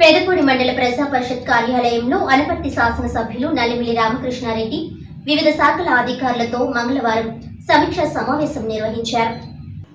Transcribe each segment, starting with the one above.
పెదపూడి మండల ప్రజా పరిషత్ కార్యాలయంలో అనపర్తి శాసనసభ్యులు నల్లిమిలి రామకృష్ణారెడ్డి వివిధ శాఖల అధికారులతో మంగళవారం సమీక్షా సమావేశం నిర్వహించారు.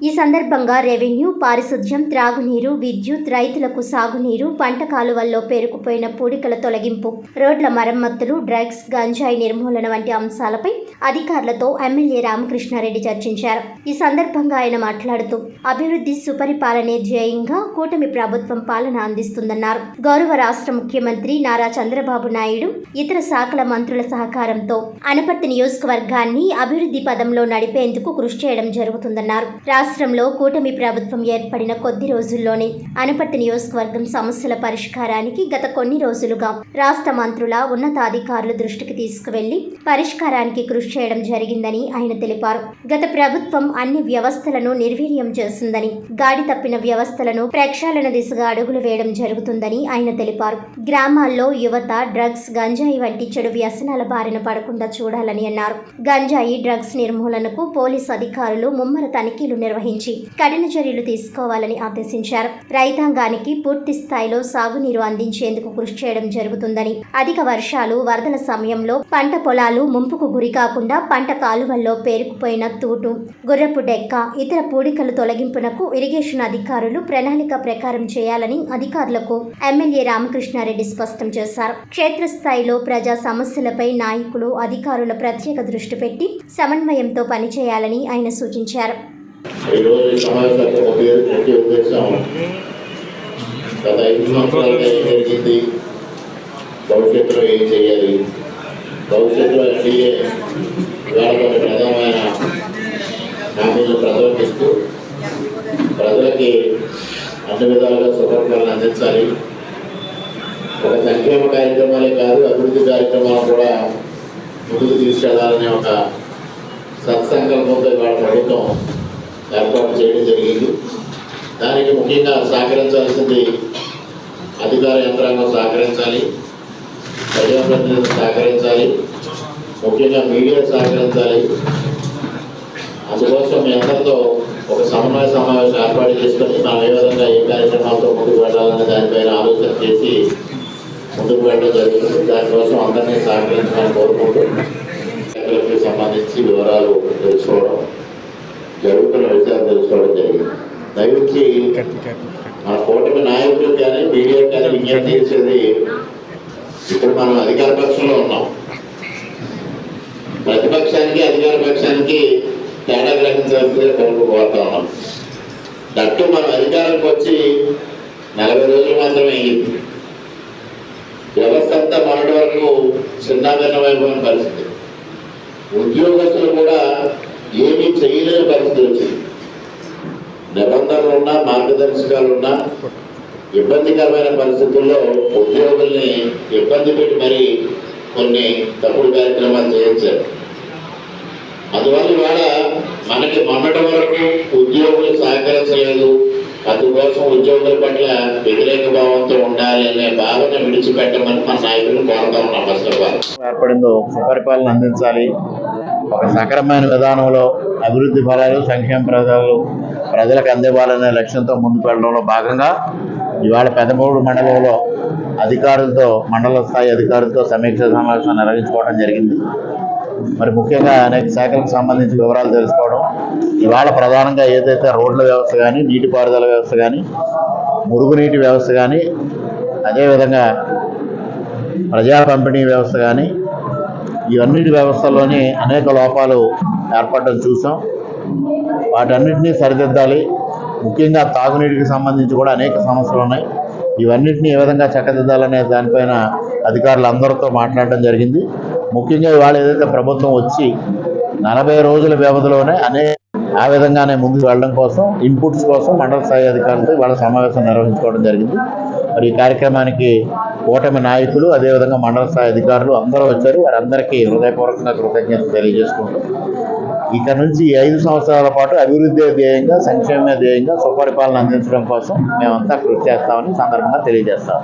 ఈ సందర్భంగా రెవెన్యూ పారిశుధ్యం త్రాగునీరు విద్యుత్ రైతులకు సాగునీరు పంట కాలువల్లో పేరుకుపోయిన పూడికల తొలగింపు రోడ్ల మరమ్మతులు డ్రగ్స్ గంజాయి నిర్మూలన వంటి అంశాలపై అధికారులతో ఎమ్మెల్యే రామకృష్ణారెడ్డి చర్చించారు. ఈ సందర్భంగా ఆయన మాట్లాడుతూ అభివృద్ధి సుపరిపాలనే ధ్యేయంగా కూటమి ప్రభుత్వం పాలన అందిస్తుందన్నారు. గౌరవ రాష్ట్ర ముఖ్యమంత్రి నారా చంద్రబాబు నాయుడు ఇతర శాఖల మంత్రుల సహకారంతో అనపర్తి నియోజకవర్గాన్ని అభివృద్ధి పదంలో నడిపేందుకు కృషి చేయడం జరుగుతుందన్నారు. రాష్ట్రంలో కూటమి ప్రభుత్వం ఏర్పడిన కొద్ది రోజుల్లోనే అనపర్తి నియోజకవర్గం సమస్యల పరిష్కారానికి గత కొన్ని రోజులుగా రాష్ట్ర మంత్రుల ఉన్నతాధికారుల దృష్టికి తీసుకువెళ్ళి పరిష్కారానికి కృషి చేయడం జరిగిందని ఆయన తెలిపారు. గత ప్రభుత్వం అన్ని వ్యవస్థలను నిర్వీర్యం చేసిందని గాడి తప్పిన వ్యవస్థలను ప్రక్షాళన దిశగా అడుగులు వేయడం జరుగుతుందని ఆయన తెలిపారు. గ్రామాల్లో యువత డ్రగ్స్ గంజాయి వంటి చెడు వ్యసనాల బారిన పడకుండా చూడాలని అన్నారు. గంజాయి డ్రగ్స్ నిర్మూలనకు పోలీసు అధికారులు ముమ్మర తనిఖీలు నిర్వహించి కఠిన చర్యలు తీసుకోవాలని ఆదేశించారు. రైతాంగానికి పూర్తి స్థాయిలో సాగునీరు అందించేందుకు కృషి చేయడం జరుగుతుందని అధిక వర్షాలు వరదల సమయంలో పంట పొలాలు ముంపుకు గురి కాకుండా పంట కాలువల్లో పేరుకుపోయిన తూటు గుర్రపు డెక్క ఇతర పూడికలు తొలగింపునకు ఇరిగేషన్ అధికారులు ప్రణాళిక ప్రకారం చేయాలని అధికారులకు ఎమ్మెల్యే రామకృష్ణారెడ్డి స్పష్టం చేశారు. క్షేత్రస్థాయిలో ప్రజా సమస్యలపై నాయకులు అధికారుల ప్రత్యేక దృష్టి పెట్టి సమన్వయంతో పనిచేయాలని ఆయన సూచించారు. ఈరోజు ఈ సమావేశానికి ముఖ్య ఉద్దేశం. గత ఐదు సంవత్సరాలుగా ఏం జరిగింది? భవిష్యత్తులో ఏం చేయాలి? భవిష్యత్తులో ఎన్డీఏ ఇవాళ కొన్ని ప్రధానమైన హామీలు ప్రజలకు ఇస్తూ ప్రజలకి అన్ని విధాలుగా సుపరిపాలన అందించాలి. ఒక సంక్షేమ కార్యక్రమాలే కాదు అభివృద్ధి కార్యక్రమాలు కూడా ముందుకు తీసుకెళ్ళాలనే ఒక సత్సంకల్పంతో ఇవాళ ప్రభుత్వం ఏర్పాటు చేయడం జరిగింది. దానికి ముఖ్యంగా సహకరించాల్సింది అధికార యంత్రాంగం సహకరించాలి ప్రజాప్రతినిధులు సహకరించాలి ముఖ్యంగా మీడియా సహకరించాలి. అందుకోసం మీ అందరితో ఒక సమన్వయ సమావేశం ఏర్పాటు చేసుకొని మనం ఏ విధంగా ఏ కార్యక్రమాలతో ముందుకు వెళ్ళాలనే దానిపైన ఆలోచన చేసి ముందుకు వెళ్ళడం జరుగుతుంది. దానికోసం అందరినీ సహకరించాలని కోరుకుంటూ సంబంధించి వివరాలు తెలుసుకోవడం జరుగుతున్న విషయాలు తెలుసుకోవడం జరిగింది. దయవుంచి మన కూటమి నాయకులు కానీ మీడియా కానీ విజ్ఞప్తి చేసేది ఇప్పుడు మనం అధికార పక్షంలో ఉన్నాం. ప్రతిపక్షానికి అధికార పక్షానికి తేడా గ్రహించాల్సిందిగా కోరుకోబోతా ఉన్నాం. దట్టు మనం అధికారానికి వచ్చి నలభై రోజులు మాత్రమే అయ్యింది. వ్యవస్థ అంతా మొన్నటి వరకు చిన్నాభిన్నమైపోయిన పరిస్థితి. ఉద్యోగస్తులు కూడా ఏమీ చేయలేని పరిస్థితి వచ్చింది. నిబంధనలు ఉన్నా మార్గదర్శకాలు ఉన్నా ఇబ్బందికరమైన పరిస్థితుల్లో ఉద్యోగుల్ని ఇబ్బంది పెట్టి మరి కొన్ని తప్పుడు కార్యక్రమాలు చేయించారు. అందువల్ల ఇవాళ మనకి మొన్నటి వరకు ఉద్యోగులు సహకరించలేదు. అందుకోసం ఉద్యోగుల పట్ల వ్యతిరేక భావంతో ఉండాలి అనే భావన విడిచిపెట్టమని మన నాయకులు కోరుతా ఉన్నాం ఫస్ట్ ఆఫ్ ఆల్. ఏర్పడిందో సుపరిపాలన అందించాలి. ఒక సక్రమైన విధానంలో అభివృద్ధి ఫలాలు సంక్షేమ ప్రజలు ప్రజలకు అందివ్వాలనే లక్ష్యంతో ముందుకు వెళ్ళడంలో భాగంగా ఇవాళ పెదమూడు మండలంలో అధికారులతో మండల స్థాయి అధికారులతో సమీక్ష సమావేశం నిర్వహించుకోవడం జరిగింది. మరి ముఖ్యంగా అనేక శాఖలకు సంబంధించి వివరాలు తెలుసుకోవడం ఇవాళ ప్రధానంగా ఏదైతే రోడ్ల వ్యవస్థ కానీ నీటిపారుదల వ్యవస్థ కానీ మురుగునీటి వ్యవస్థ కానీ అదేవిధంగా ప్రజా పంపిణీ వ్యవస్థ కానీ ఇవన్నిటి వ్యవస్థలోని అనేక లోపాలు ఏర్పడడం చూసాం. వాటన్నిటినీ సరిదిద్దాలి. ముఖ్యంగా తాగునీటికి సంబంధించి కూడా అనేక సమస్యలు ఉన్నాయి. ఇవన్నిటిని ఏ విధంగా చక్కదిద్దాలనే దానిపైన అధికారులు అందరితో మాట్లాడడం జరిగింది. ముఖ్యంగా ఇవాళ ఏదైతే ప్రభుత్వం వచ్చి నలభై రోజుల వ్యవధిలోనే అనేక ఆ విధంగానే ముందుకు వెళ్ళడం కోసం ఇన్పుట్స్ కోసం మండల స్థాయి అధికారులతో ఇవాళ సమావేశం నిర్వహించుకోవడం జరిగింది. మరి ఈ కార్యక్రమానికి కూటమి నాయకులు అదేవిధంగా మండల స్థాయి అధికారులు అందరూ వచ్చారు. వారందరికీ హృదయపూర్వకంగా కృతజ్ఞతలు తెలియజేసుకుంటూ ఇక నుంచి ఐదు సంవత్సరాల పాటు అభివృద్ధి ధ్యేయంగా సంక్షేమ ధ్యేయంగా సుపరిపాలన అందించడం కోసం మేమంతా కృషి చేస్తామని సందర్భంగా తెలియజేస్తాం.